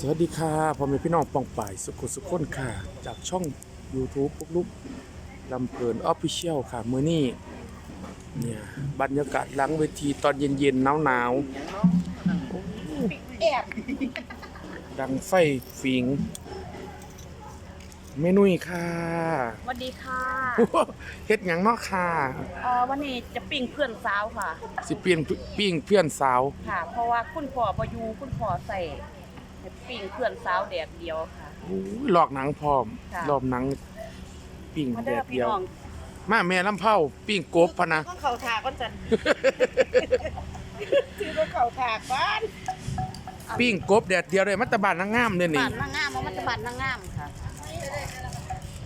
สวัสดีค่ะพ่อแม่พี่น้องปองป่ายสุขุสุขคนค่ะ จากช่อง YouTube ปุ๊กลุกลำเพลินออฟฟิเชียลค่ะ มื้อนี้เนี่ยบรรยากาศหลังเวทีตอนเย็นๆหนาวแอบๆ ดังไฟฟิง เมนุยค่ะ สวัสดีค่ะเฮ็ดหยังเนาะค่ะ เอ่อวันนี้จะปิ้งเพื่อนสาวค่ะ สิเปลี่ยนปิ้งเพื่อนสาว ค่ะ เพราะว่าคุณพ่อประยูคุณพ่อใส่ให้ ปิ้งเพื่อนสาวแดดเดียวค่ะอู้ยหลอกหนังพร้อมค่ะรอบหนังปิ้งมาแดเด้อดพี่เดียว น้องมาแม่ลำเผาปิ้งกบพะนะก็เขาถากก็จะคือก็เขาถากบ้านปิ้งกบแดดเดียวเลยมัตตบานนางงามเด้นี่บ้านนางงามมันจะบ้านนางงามค่ะ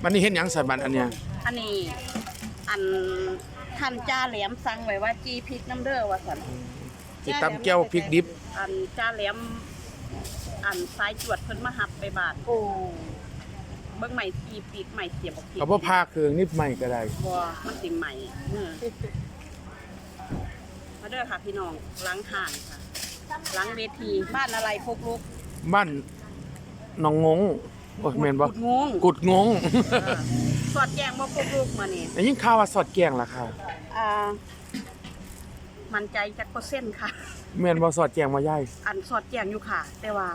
มันนี่เห็นหยังสันบันอันเนี้ยอันนี้อันท่านจ้าแหลมสั่งไว้ว่าจีพริกน้ำเด้อว่าสันสิตำแก้วพริกดิบอันจ้าแหลม อันสายจวดเพิ่นมาหับไปบาทโอ้เบิ่งใหม่จีปีกใหม่เสียบออกทีเอาพ่อพาเครื่องนิดใหม่ก็ได้ บ่มันสิใหม่เมื่อมาเด้อค่ะพี่น้องหล้างห่างค่ะหล้างเวทีบ้านอะไรพกลุกบ้านหนองงงโอ้ยแม่นบ่กุดงงกุดงงเออสอดแกงบ่พกลุกมานี่แต่ยิ่งข่าวว่าสอดแกงล่ะค่ะอ่ามันใจจักเปอร์เซ็นต์ค่ะ แม่นบ่สอดแกงมาย่ายอันสอดแกงอยู่ค่ะ แต่ว่า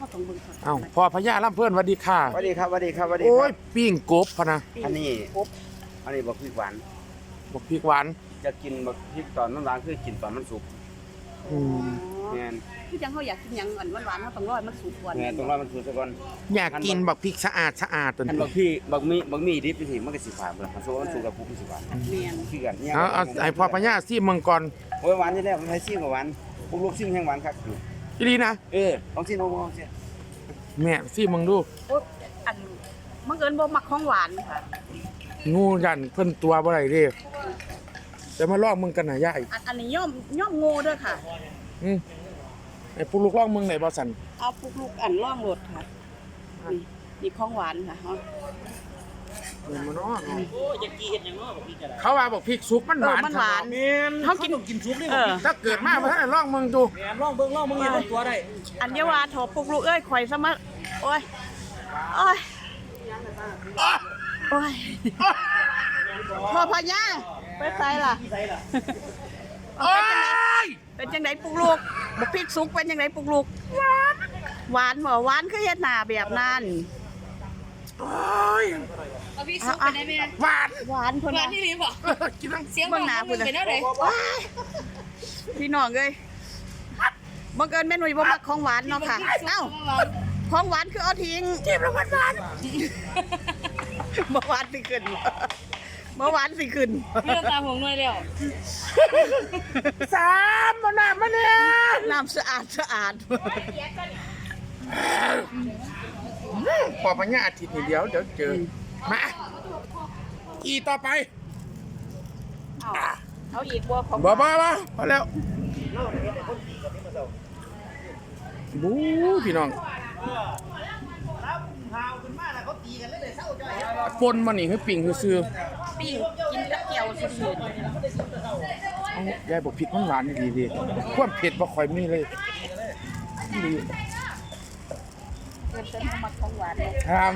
เขาต้องเบิ่งสอดแกงเอ้าพ่อพญาลำเพิ่นสวัสดีค่ะ สวัสดีครับสวัสดีครับสวัสดีคโอ้รัยบ ปิ้งกบพะนะปิ้งอันนี้กบอันนี้บักพริกหวานบอกพริกหวานจะกินบักพริกตอนมันหวานคือกินตอนมันสุกอืมแม่นคือจังเขาอยากกินหยังอันหวานๆเขาต้องรอให้มันสุกก่อนแม่นต้องรอมันสุกซะก่อนอยากกินบักพริกสะอาดสะอาดตัวอันนี้บักพี่บักมีบักมีดิบไปสิมันก็สิฝาดเบิ่มันสุกมันสุกกับปุ๊บมันสิหวานแม่นคือกันเนี่ยเอาเอาให้พ่อพญาซิมเมืองก่อนโอ้ยหวานที่แล้วมันให้ซิมกับหวานพวกลูกซิมแห้งหวานครับ อีหลีนะเออลองซิมลองลองซิมแม่ซิมเมืองดูโอ๊ยอันบังเอิญบ่มักของหวานค่ะงูยันเพิ่นตัวบ่ได้เด้แต่มาลอกมึงกันน่ะย่ายอันอันนี้ย่อมย่อมโง่เด้อค่ะอืมไอ้ผู้ลูกลอกมึงไหนบ่สันเอาปุกลูกอันร่องรถค่ะนี่นี่ของหวานค่ะ เอามันน้อเขาว่าบอกพริกซุปมันหวานเออมันหวานแม่นเขากินกินซุปนี่ถ้าเกิดมาบ่ทันได้ลองมึงดูลองเบิ่งลองมึงเห็นตัวได้อันเดียวว่าโถปุกลูกเอ้ยข่อยซะมาโอ้ยโอ้ยโอ้ยพอพญาไปใส่ล่ะโอ้ยเป็นจังไดปุกลูกบ่พริกสุกเป็นจังไดปุกลูกหวานหวานบ่หวานคือเฮ็ดหน้าแบบนั้นโอ้ย เอาพี่ซุปไปได้ไหมหวานหวานเพิ่นร้าว่านที่นี่บอกกินทั้งเสียงเบิ่บางงหน้าหนาพุ่คุนณน่ะเป็นอะไรพี่น้องเอ้ยบังเอิญแม่หนุ่ยบ่มักของหวานเนาะค่ะเอ้าของหวานคือเอาทิ้งจิ้มแล้วหวานหวานเมื่อวานสิขึ้น เมื่อวานสิขึ้นพี่น้ำตาหงหน่อยแล้วสามมันน่ะมันเนี่ยน้ำสะอาดสะอาด พอพญาอาทิตย์นี้เดียวเดี๋ยวเจอ มา อีต่อไปเอาเอาอีกบัวของบ่บ่บ่พอแล้วบู๊พี่น้องปนมันนี่คือปิ่งคือซื้อปิ้งกินกับเกี๊ยวสุดๆเอายายบอกพริกมันหวานดีดีความเผ็ดบ่ค่อยมีเลยดี ๆเกินเต้นมักของหวานเลยครับ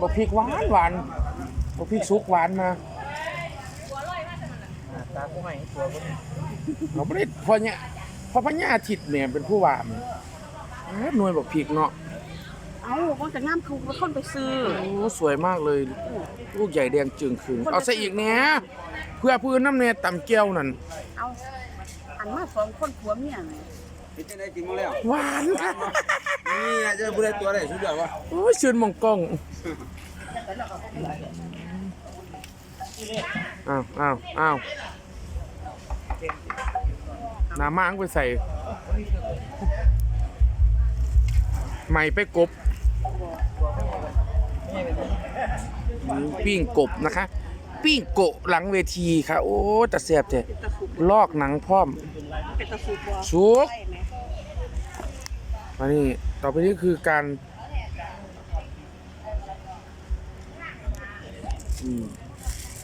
บอกพริกหวานหวานบอกพริกสุกหวานมาตาผู้ใหม่ตัวก็เราไม่ได้พอเนี่ยพอพญาอาทิตเนี่ยเป็นผู้ว่าแม่เอ้อหน่วยบอกพริกเนาะเอ้ามันจะงามคือคนไปซื้อ โอ้สวยมากเลย ลูกใหญ่แดงจึงคืนเอาใส่อีกเนี่ยเพื่อพื้นน้ำเนี่ยตำเกี๊ยวนั่นเอาอันมาสองคนผัวเมียไง เป็นจังได๋กินมาแล้วหวานนี่น่ะจะบ่ได้ตัวได้สุดยอดวะโอ้ยชื่นมองกล้องอ้าวอ้าวอ้าวน้ำมางไปใส่ใหม่ไปกบปิ้งกบนะคะ ปิ้งโกะหลังเวทีค่ะ โอ้แต่เสียบเจเป็นตะสุกลอกหนังพร้อมเป็นตะสุกบัว สุก ใช่ไหม อันนี้ต่อไปนี้คือการ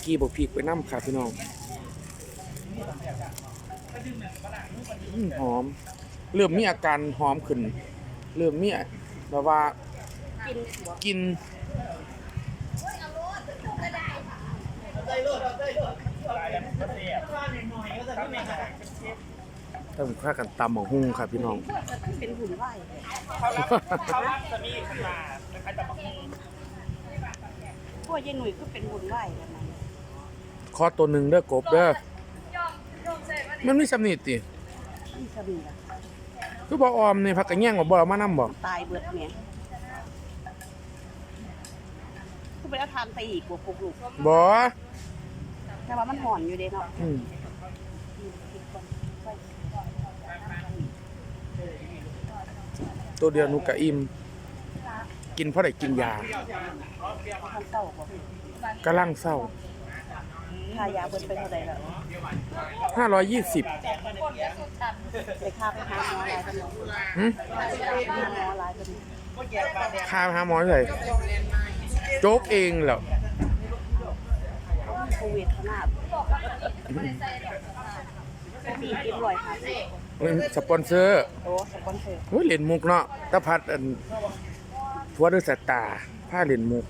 กีบกพีกไปน้ำค่ะพี่น้องหอม เริ่มมีอาการหอมขึ้น เริ่มมีแบบว่ากินกิน ต้องค่ากันตำหมองหุ้งครับพี่น้อง เป็นหุ่นไหวเลยพวกยายหนุ่ยก็เป็นหุ่นไหวแล้วนะคอตัวหนึ่งเด้อกบเด้อ มันมีสำนิตินี่จะมีละคือบ่ออมในพักกระแย่งบ่บ่เอามานำบ่ตายเบิดเนี่ยกูไปเอาทานไปอีกกว่าปลุกลูกบ่แต่ว่ามันห่อนอยู่เด้เนาะ อืม ตัวเดียวหนูกะอิ่มกินเพราะได้กินยาทานเศร้าบ่กำลังเศร้า ทายาเบิดไปเท่าใดแล้ว520ไปค่าไปหาหมอหลายกันเนาะหึหาหมอหลายกันค่าหาหมอเท่าไหร่โจ๊กเองเหรอโควิดขนาด มีกินร่อยค่ะมันสปอนเซอร์โอ้สปอนเซอร์โอ้ยเล่นมุกเนาะตะพัดอันผัวด้วยสายตาผ้าเล่นมุก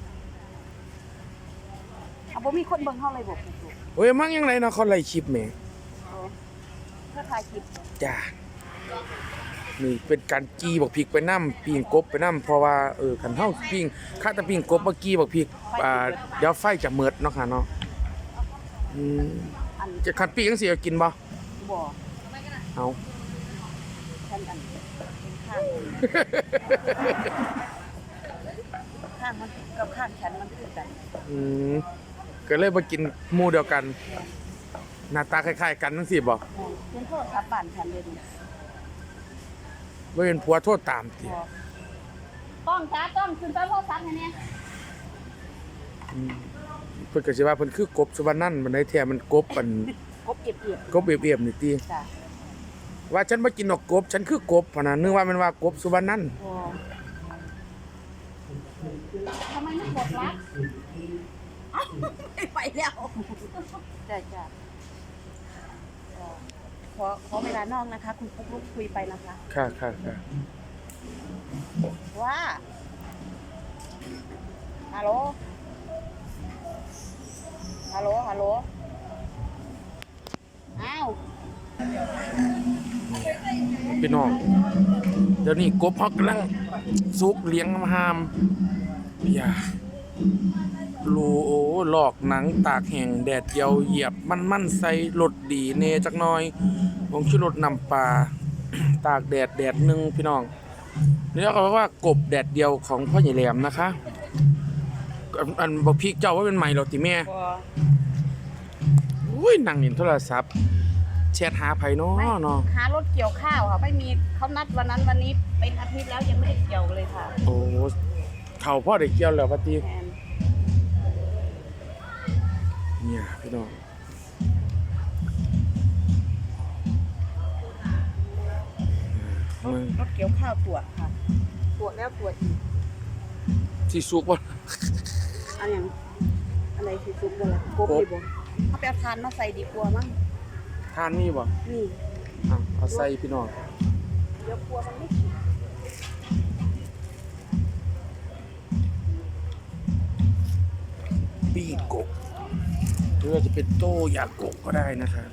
เอาบ่มีคนเบิ่งเฮาเลยบ่ปลุกลูกโอ้ยมั่งยังไงเนาะเขาไล่คลิปแหมโอ้เพื่อถ่ายคลิปจ้านี่เป็นการจีบอกพริกไปน้ำปิงกบไปน้ำเพราะว่าเออคันเฮาปิงข้าแตะปิงกบเมื่อกี้บอกพริกอ่าเดี๋ยวไฟจะเมิดเนาะค่ะเนาะอืมอันจะคันปีจังสิเอากินบ่ บ่เอาฉันอันเป็นข้างข้างมันกับข้างฉันมันคือกันอืมก็เลยมากินหมู่เดียวกัน หน้าตาคล้ายๆกันจังซี่บ่เป็นโทษทับบ้านฉันเลยดิบ่เป็นผัวโทษตามติบ่ต้องจ้าต้องขึ้นไปพ่อซักให้เนี่ยอืมเพิ่นก็สิว่าเพิ่นคือกบสุวรรณนั่นมันได้แท้มันกบอัน กบเอียบกบเอียบๆนี่ติๆจ้ะว่าฉันบ่กินดอกกบ ฉันคือกบพะนะนึกว่ามันว่ากบสุวรรณนั่นบ่ทำไมไม่กดรักไปแล้วจ้ะจ้ะก็ขอขอเวลานอกนะคะ คุณปุ๊กลุกคุยไปนะคะ ค่ะค่ะค่ะว่าฮัลโหลฮัลโหลฮัลโหลอ้าว พี่น้อง เดี๋ยวนี้กบเฮากำลังสุกเลี้ยงหามอย่าโลโอหลอกหนังตากแห้งแดดเดียวเหยียบมันมันๆใส่รสดีเนจักหน่อยผงชูรสนำปลาตากแดดแดดหนึงพี่น้องนี่ก็แปลว่ากบแดดเดียวของพ่อใหญ่แหลมนะคะอันอันบอกพี่เจ้าว่าเป็นใหม่หรอกติแม่บ่อุ้ยนั่งเล่นโทรศัพท์ แชทหาไผเนาะเนาะหารถเกี่ยวข้าวค่ะไม่มีเขานัดวันนั้นวันนี้เป็นอาทิตย์แล้วยังไม่ได้เกี่ยวเลยค่ะโอ้เขาพ่อได้เกี่ยวแล้วว่าติแอนเนี่ยพี่น้องมึงรถเกี่ยวข้าวตรวจค่ะตรวจแล้วตรวจอีกสิสุกบ่อันอย่างอะไรคือซุปกันล่ะกบกบดีบ่เอาไปเอาทานมาใส่ดีกว่ามั้ง ทานมีบ่นี่อะเอาใส่พี่น้องเดี๋ยวกลัวมันไม่กินปีกกหรือว่าจะเป็นโต้ยากกก็ได้นะคะ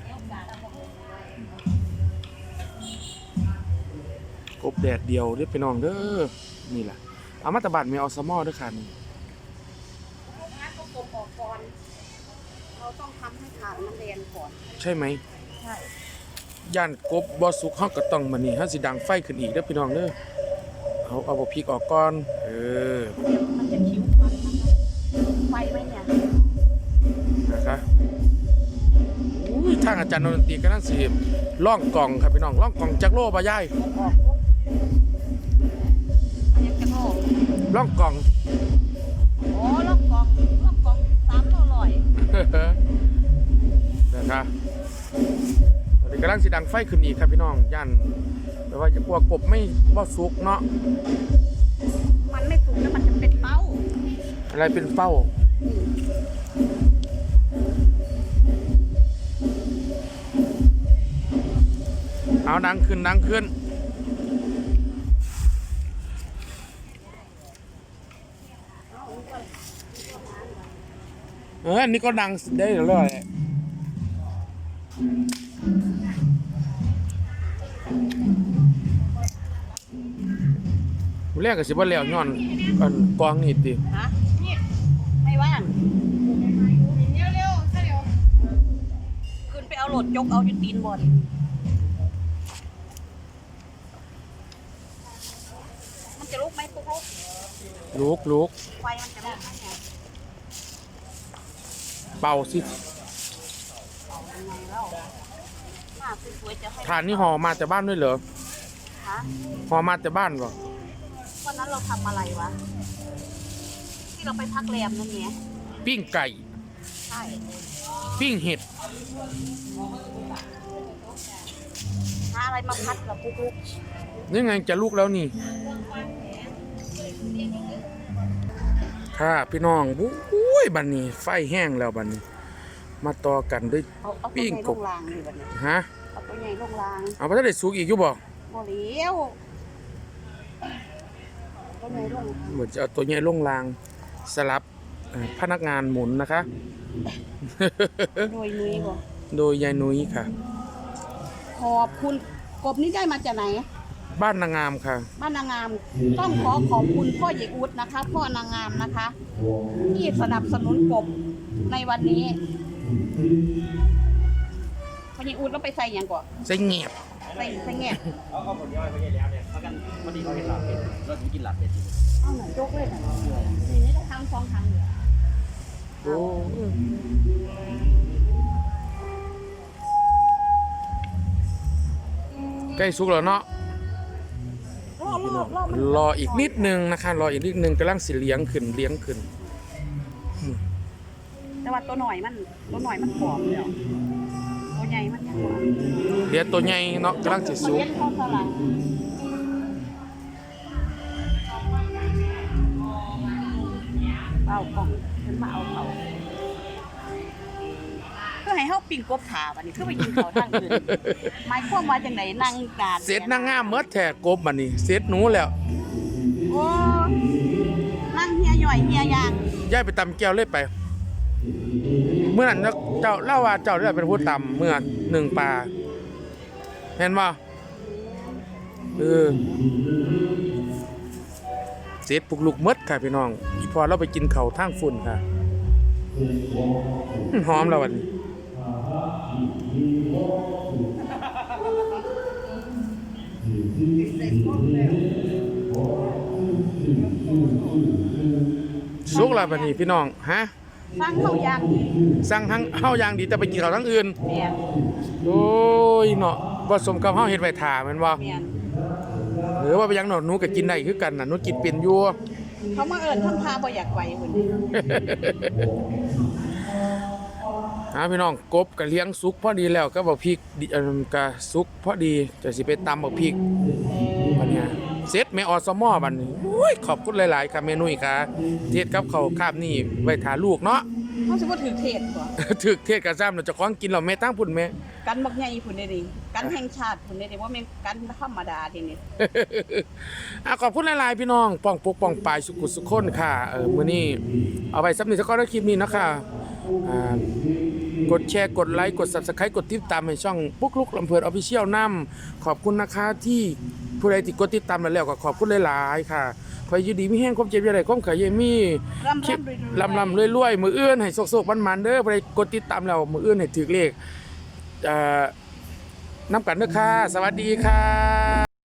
กบแดดเดียวเด้อพี่น้องเด้อนี่ล่ะเอามาตะบัดมีเอาสมอเด้อค่ะนี่งานก็กบออกก่อน เราต้องทำให้ฐานมันแดงก่อน ใช่ไหม ใช่ย่านกบบ่สุกเฮาก็ต้องมานี่เฮาสิดังไฟขึ้นอีกเด้อพี่น้องเด้อเอาเอาบ่พริกออกก่อนเออเดี๋ยวมันจะคิ้วมันนะคะไฟไหมเนี่ยนะคะอุ้ยทางอาจารย์ดนตรีก็นั่นสิล่องกล่องครับพี่น้องล่องกล่องจักโลบ่ยายออกปุ๊บอันนี้จะโง่ล่องกล่อง โอ้ล่องกองล่องกองสามโลลอยนะคะ ตอนนี้กำลังสีดังไฟขึ้นอีกครับพี่น้องย่านแต่ว่าจะกลัวกบไม่ว่าสุกเนาะมันไม่สุกแล้วมันจะเป็นเป้าอะไรเป็นเป้าเอาดังขึ้นดังขึ้นเออนี่ก็ดังได้เรื่อย แรกก็สิบ่แล้วย้อนอันกองนี่ติฮะไม่ว่างขึ้นไปเอาโหลดยกเอาอยู่ตีนบอลมันจะลุกไหมปุ๊กลุกลุกลุกไฟมันจะลุกไหมเนี่ยเป่าสิยังไงแล้วหน้าสวยๆจะให้ฐานนี่ห่อมาแต่บ้านด้วยเหรอฮะห่อมาแต่บ้านบ่วันนั้น เราทำอะไรวะ ที่เราไปพักแรมนั่นไงปิ้งไก่ ใช่ปิ้งเห็ด หาอะไรมาพัดกับปุ๊กลุกนี่ไงจะลุกแล้วนี่ ค่ะพี่น้องอุ้ยบัดนี้ ไฟแห้งแล้วบัดนี้ มาต่อกันด้วย เอาเอาตัวปิ้ใหงญ่กลบงรางดิบัดนี้ฮะ เอาตัวใหญ่ลงรางเอาไปได้สุกอีกอยู่บ่บ่เลี้ยวตัวใหญ่ลง เหมือนจะเอาตัวใหญ่ลงรางสลับเอ่อพนักงานหมุนนะคะ โดยนุ้ยบ่โดยยายนุ้ยค่ะ ขอบคุณกบนี้ได้มาจากไหน บ้านนางงามค่ะ บ้านนางงามต้องขอขอบคุณพ่อใหญ่อุดนะคะ พ่อนางงามนะคะ ที่สนับสนุนกบในวันนี้พ่อใหญ่อุดแล้วไปใส่หยังก่อนใส่เงียบ ใส่ใส่แง่เอาเอาผลย่อยไปเยอะแล้วเนี่ยเพราะกันพอดีเขาเห็นหลับเป็ดเราจะกินหลับเป็ดเอาหน่อยยกเลยนะนี่นี่จะทำสองทางเลยโอ้ใกล้สุกแล้วเนาะรอรอรอมันรออีกนิดนึงนะคะรออีกนิดนึงกำลังสิเลี้ยงขึ้นเลี้ยงขึ้นแต่ว่าตัวหน่อยมันตัวหน่อยมันผอมเลยตัว ใหญ่มันยังเลี้ยงตัวใหญ่เนาะกำลังสิสุกเลี้ยงเข้าสลังเอากล่องฉันมาเอาเขาเพื่อให้เฮาปิ่งกบขาบัดนี้เพื่อไปกินเขาวทางอื่นหมายความว่าจังไดนั่งกาดเสร็จนางงามเมดแท้กบบัดนี้เสร็จหนูแล้วโอ้นั่งเฮียหย่อยเฮียยางย้ายไปตำแก้วเลยไป เมื่อนั้นเจ้าเล่าว่าเจ้าได้เป็นผู้ต่ำเมื่อหนึ่งปลาเห็นบ่เออเสร็จปลุกลุกมดค่ะพี่น้องอีพอเราไปกินเขาทางฝุ่นค่ะหอมแล้ววันนี้สุกแล้ววันนี้พี่น้องฮะ ฟังเขายางสั่งทั้งเฮาอย่างดีแต่ไปกินเขาวทั้งอื่นเมียนโอ้ยเนาะบ่สมกับเฮาเฮ็ดไว้ท่าแม่นบ่เมียนหรือว่าไปหยังเนาะหนูก็กินได้คือกันน่ะหนูกินเป็นอยู่ เขามาเอิญทำพาบ่อยากไหวเหมือนหาพี่น้องกบก็เลี้ยงสุกพอดีแล้วก็บ่พริกดิเอิ่มก็สุกพอดีจะสิไปตำบ่พริกบัดเนี้ย เสร็จแม่อสมอบัดนี้โอ้ยขอบคุณหลาย ๆ ค่ะแม่นุ้ยค่ะเทศกับเขาวคาบนี่ไว้ท่าลูกเนาะ เขาสิว่าถือเทศก่อนถึกเทศกับซ้ำน่ะเจ้าของกินแล้วแม่ตั้งพุ่นแม่ กันบักใหญ่พุ่นได้ดิกันแห่งชาติพุ่นได้ดิว่าแม่งกันธรรมดาทีนี้อะขอบคุณหลาย ๆ พี่น้องป้องปกป้องปลายสุขุสุขคนค่ะเออมื้อนี้เอาไว้สำหรับสักก้อนคลิปนี้นะคะอ่ากดแชร์กดไลค์กด Subscribe กดติดตามให้ช่องปุ๊กลุกลำเพลินออฟฟิเชียลนํขอบคุณนะคะที่ ผู้ใดที่กดติดตามมาแล้วก็ขอบคุณหลายๆค่ะพออยู่ดีมีแห้งครบเจ็บอะไรคมขายเยมีร่ำคลิปร่ำรวยลำลำรวยๆมืออื่นให้โศกๆมันๆเด้อผู้ใดกดติดตามแล้วมืออื่นให้ถือเลขเอ่อน้ำกันเด้อค่ะ สวัสดีค่ะ